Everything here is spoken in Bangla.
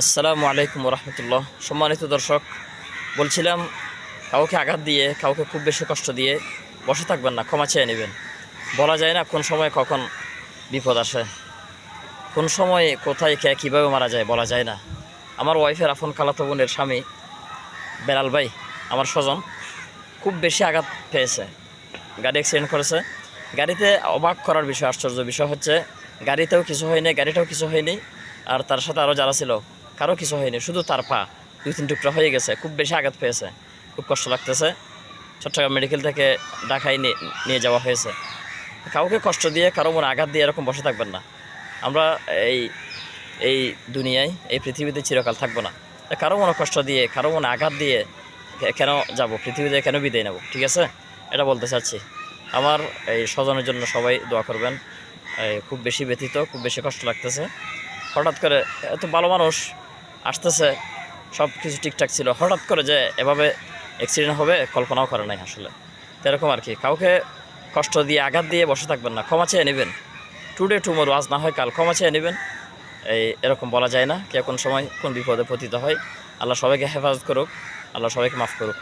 আসসালামু আলাইকুম রহমতুল্লাহ সম্মানিত দর্শক, বলছিলাম কাউকে আঘাত দিয়ে, কাউকে খুব বেশি কষ্ট দিয়ে বসে থাকবেন না, ক্ষমা চেয়ে নেবেন। বলা যায় না কোন সময় কখন বিপদ আসে, কোন সময় কোথায় কে কীভাবে মারা যায় বলা যায় না। আমার ওয়াইফের আফন খালাতো বোনের স্বামী বেলাল ভাই, আমার স্বজন, খুব বেশি আঘাত পেয়েছে। গাড়ি অ্যাক্সিডেন্ট করেছে। গাড়িতে অবাক করার বিষয়, আশ্চর্য বিষয় হচ্ছে, গাড়িতেও কিছু হয়নি, গাড়িটাও কিছু হয়নি, আর তার সাথে আরও যারা ছিল কারও কিছু হয়নি, শুধু তার পা দুই, তিন টুকরা হয়ে গেছে, খুব বেশি আঘাত পেয়েছে, খুব কষ্ট লাগতেছে। চট্টগ্রাম মেডিকেল থেকে ঢাকায় নিয়ে যাওয়া হয়েছে। কাউকে কষ্ট দিয়ে, কারও মনে আঘাত দিয়ে এরকম বসে থাকবেন না। আমরা এই এই দুনিয়ায়, এই পৃথিবীতে চিরকাল থাকব না। কারও মনে কষ্ট দিয়ে, কারও মনে আঘাত দিয়ে কেন যাব, পৃথিবীতে কেন বিদায় নেব, ঠিক আছে? এটা বলতে চাচ্ছি। আমার এই স্বজনের জন্য সবাই দোয়া করবেন। খুব বেশি ব্যথিত, খুব বেশি কষ্ট লাগতেছে। হঠাৎ করে এত ভালো মানুষ আসতেছে, সব কিছু ঠিকঠাক ছিল। হঠাৎ করে যে এভাবে অ্যাক্সিডেন্ট হবে, কল্পনাও করে নাই আসলে। এরকম আর কি। কাউকে কষ্ট দিয়ে, আঘাত দিয়ে বসে থাকবেন না। ক্ষমা চেয়ে নেবেন। টুডে টুমোর আজ না হয় কাল ক্ষমা চেয়ে নেবেন। এই এরকম বলা যায় না, কে কোন সময় কোন বিপদে পতিত হয়। আল্লাহ সবাইকে হেফাজত করুক, আল্লাহ সবাইকে মাফ করুক।